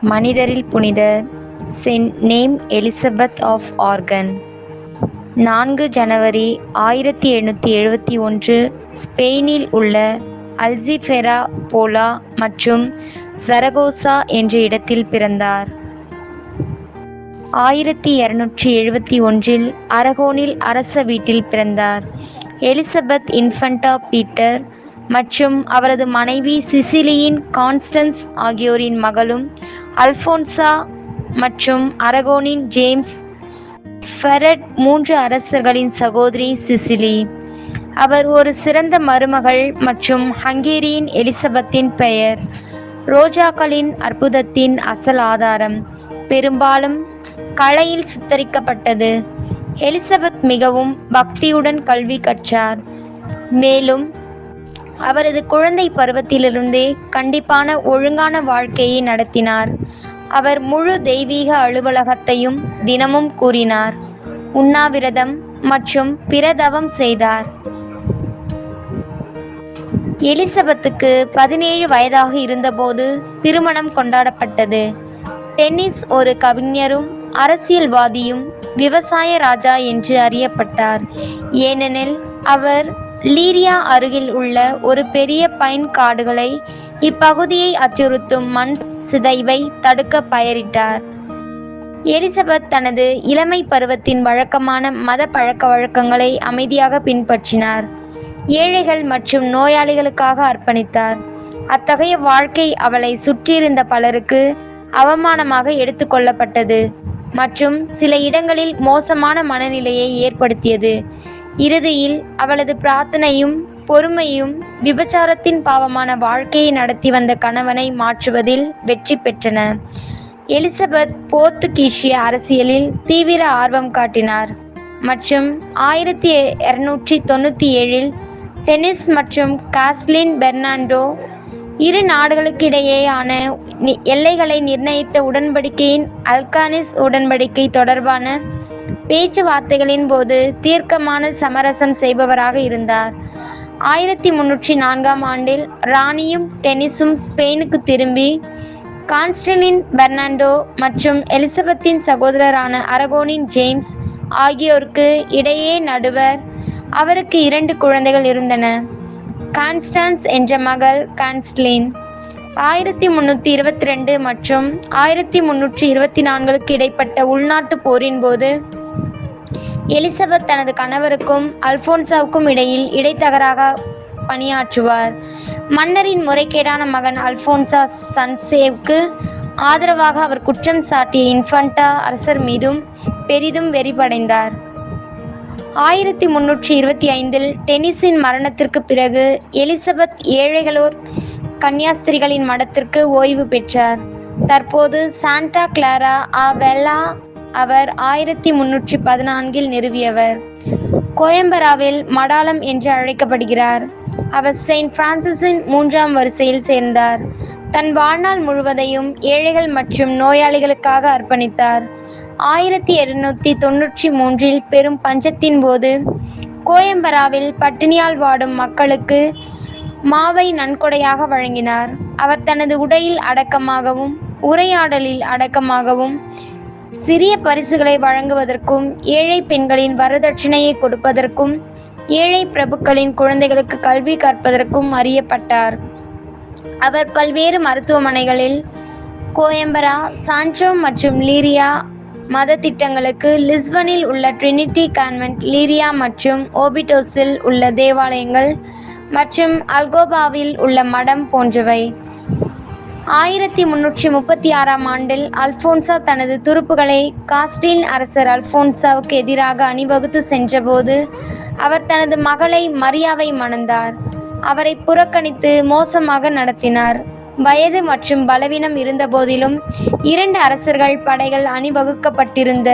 மனிதரில் புனிதர் saint name Elizabeth of Aragon. நான்கு ஜனவரி ஆயிரத்தி எண்ணூற்றி எழுபத்தி ஒன்று ஸ்பெயினில் உள்ள அல்ஜிஃபெரா போலா மற்றும் சரகோசா என்ற இடத்தில் பிறந்தார். ஆயிரத்தி இருநூற்றி எழுபத்தி ஒன்றில் அரகோனில் அரச வீட்டில் பிறந்தார். எலிசபெத் இன்ஃபண்டா பீட்டர் மற்றும் அவரது மனைவி சிசிலியின் கான்ஸ்டன்ஸ் ஆகியோரின் மகளும் அல்ஃபோன்சா மற்றும் அரகோனின் ஜேம்ஸ் ஃபெரட் மூன்று அரசர்களின் சகோதரி சிசிலி. அவர் ஒரு சிறந்த மருமகள் மற்றும் ஹங்கேரியின் எலிசபெத்தின் பெயர். ரோஜாக்களின் அற்புதத்தின் அசல் ஆதாரம். பெரும்பாலும் கலையில் சித்தரிக்கப்பட்டது. எலிசபெத் மிகவும் பக்தியுடன் கல்வி கற்றார். மேலும் அவரது குழந்தை பருவத்திலிருந்தே கண்டிப்பான ஒழுங்கான வாழ்க்கையை நடத்தினார். அவர் முழு தெய்வீக அலுவலகத்தையும் தினமும் கூறினார். உண்ணாவிரதம் மற்றும் பிரதவம் செய்தார். எலிசபெத்துக்கு பதினேழு வயதாக இருந்தபோது திருமணம் கொண்டாடப்பட்டது. டென்னிஸ் ஒரு கவிஞரும் அரசியல்வாதியும் விவசாய ராஜா என்று அறியப்பட்டார். ஏனெனில் அவர் லீரியா அருகில் உள்ள ஒரு பெரிய பைன் காடுகளை இப்பகுதியை அச்சுறுத்தும் மண் சிதைவை தடுக்க பயிரிட்டார். எலிசபெத் தனது இளமை பருவத்தின் வழக்கமான மத பழக்க வழக்கங்களை அமைதியாக பின்பற்றினார். ஏழைகள் மற்றும் நோயாளிகளுக்காக அர்ப்பணித்தார். அத்தகைய வாழ்க்கை அவளை சுற்றியிருந்த பலருக்கு அவமானமாக எடுத்துக்கொள்ளப்பட்டது மற்றும் சில இடங்களில் மோசமான மனநிலையை ஏற்படுத்தியது. இறுதியில் அவளது பிரார்த்தனையும் பொறுமையும் விபச்சாரத்தின் பாவமான வாழ்க்கையை நடத்தி வந்த கணவனை மாற்றுவதில் வெற்றி பெற்றன. எலிசபெத் போர்த்துகீசிய அரசியலில் தீவிர ஆர்வம் காட்டினார். மற்றும் ஆயிரத்தி இருநூற்றி தொண்ணூற்றி ஏழில் டென்னிஸ் மற்றும் காஸ்லின் பெர்னாண்டோ இரு நாடுகளுக்கிடையேயான நி- எல்லைகளை நிர்ணயித்த உடன்படிக்கையின் அல்கானிஸ் உடன்படிக்கை தொடர்பான பேச்சுவார்த்தைகளின் போது தீர்க்கமான சமரசம் செய்பவராக இருந்தார். ஆயிரத்தி முன்னூற்றி நான்காம் ஆண்டில் ராணியும் டென்னிஸும் ஸ்பெயினுக்கு திரும்பி கான்ஸ்டலின் பெர்னாண்டோ மற்றும் எலிசபெத்தின் சகோதரரான அரகோனின் ஜேம்ஸ் ஆகியோருக்கு இடையே நடுவர். அவருக்கு இரண்டு குழந்தைகள் இருந்தன. கான்ஸ்டான்ஸ் என்ற மகள் கான்ஸ்லின் ஆயிரத்தி முன்னூற்றி இருபத்தி ரெண்டு மற்றும் ஆயிரத்தி முன்னூற்றி இருபத்தி நான்குக்கு இடைப்பட்ட உள்நாட்டு போரின் போது எலிசபெத் தனது கணவருக்கும் அல்போன்சாவுக்கும் இடையில் இடைத்தகராக பணியாற்றுவார். மன்னரின் முறைகேடான மகன் அல்போன்சா சன்சேவ்க்கு ஆதரவாக அவர் குற்றம் சாட்டிய இன்ஃபண்டா அரசர் மீதும் பெரிதும் வெறிபடைந்தார். ஆயிரத்தி முன்னூற்றி இருபத்தி ஐந்தில் டென்னிஸின் மரணத்திற்கு பிறகு எலிசபெத் ஏழைகளோர் கன்னியாஸ்திரிகளின் மடத்திற்கு ஓய்வு பெற்றார். தற்போது சாண்டா கிளாரா ஆ வெல்லா அவர் ஆயிரத்தி முன்னூற்றி பதினான்கில் நிறுவியவர். கோயம்பராவில் மடாலம் என்று அழைக்கப்படுகிறார். அவர் செயின்ட் பிரான்சிஸின் மூன்றாம் வரிசையில் சேர்ந்தார். தன் வாழ்நாள் முழுவதையும் ஏழைகள் மற்றும் நோயாளிகளுக்காக அர்ப்பணித்தார். ஆயிரத்தி இருநூத்தி தொன்னூற்றி மூன்றில் பெரும் பஞ்சத்தின் போது கோயம்பராவில் பட்டினியால் வாடும் மக்களுக்கு மாவை நன்கொடையாக வழங்கினார். அவர் தனது உடையில் அடக்கமாகவும் உரையாடலில் அடக்கமாகவும் சிறிய பரிசுகளை வழங்குவதற்கும் ஏழை பெண்களின் வரதட்சணையை கொடுப்பதற்கும் ஏழை பிரபுக்களின் குழந்தைகளுக்கு கல்வி கற்பதற்கும் அறியப்பட்டார். அவர் பல்வேறு மருத்துவமனைகளில் கோயம்பரா சான்ட்ரோ மற்றும் லீரியா மத திட்டங்களுக்கு லிஸ்பனில் உள்ள ட்ரினிட்டி கான்வென்ட் லீரியா மற்றும் ஓபிட்டோஸில் உள்ள தேவாலயங்கள் மற்றும் அல்கோபாவில் உள்ள மடம் போன்றவை. ஆயிரத்தி முன்னூற்றி முப்பத்தி ஆறாம் ஆண்டில் அல்போன்சா தனது துருப்புகளை காஸ்டின் அரசர் அல்போன்சாவுக்கு எதிராக அணிவகுத்து சென்றபோது அவர் தனது மகளை மரியாவை மணந்தார். அவரை புறக்கணித்து மோசமாக நடத்தினார். வயது மற்றும் பலவீனம் இருந்தபோதிலும் இரண்டு அரசர்கள் படைகள் அணிவகுக்கப்பட்டிருந்த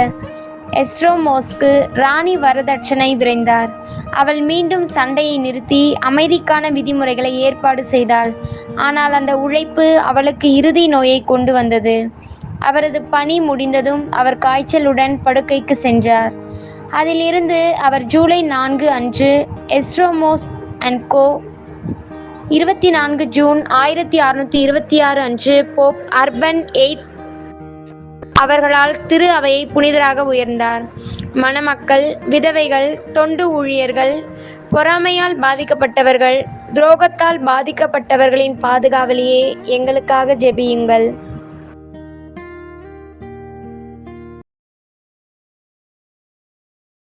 எஸ்ட்ரோமோஸ்க்கு ராணி வரதட்சணை விரைந்தார். அவள் மீண்டும் சண்டையை நிறுத்தி அமைதிக்கான விதிமுறைகளை ஏற்பாடு செய்தாள். ஆனால் அந்த உழைப்பு அவளுக்கு இறுதி நோயை கொண்டு வந்தது. அவரது பணி முடிந்ததும் அவர் காய்ச்சலுடன் படுக்கைக்கு சென்றார். அதிலிருந்து அவர் ஜூலை நான்கு அன்று எஸ்ட்ரோமோஸ் அண்ட் கோ இருபத்தி நான்கு ஜூன் ஆயிரத்தி அறுநூற்றி இருபத்தி ஆறு அன்று போப் அர்பன் எயிட் அவர்களால் திரு அவையை புனிதராக உயர்ந்தார். மணமக்கள் விதவைகள் தொண்டு ஊழியர்கள் பொறாமையால் பாதிக்கப்பட்டவர்கள் துரோகத்தால் பாதிக்கப்பட்டவர்களின் பாதுகாவலியே எங்களுக்காக ஜெபியுங்கள்.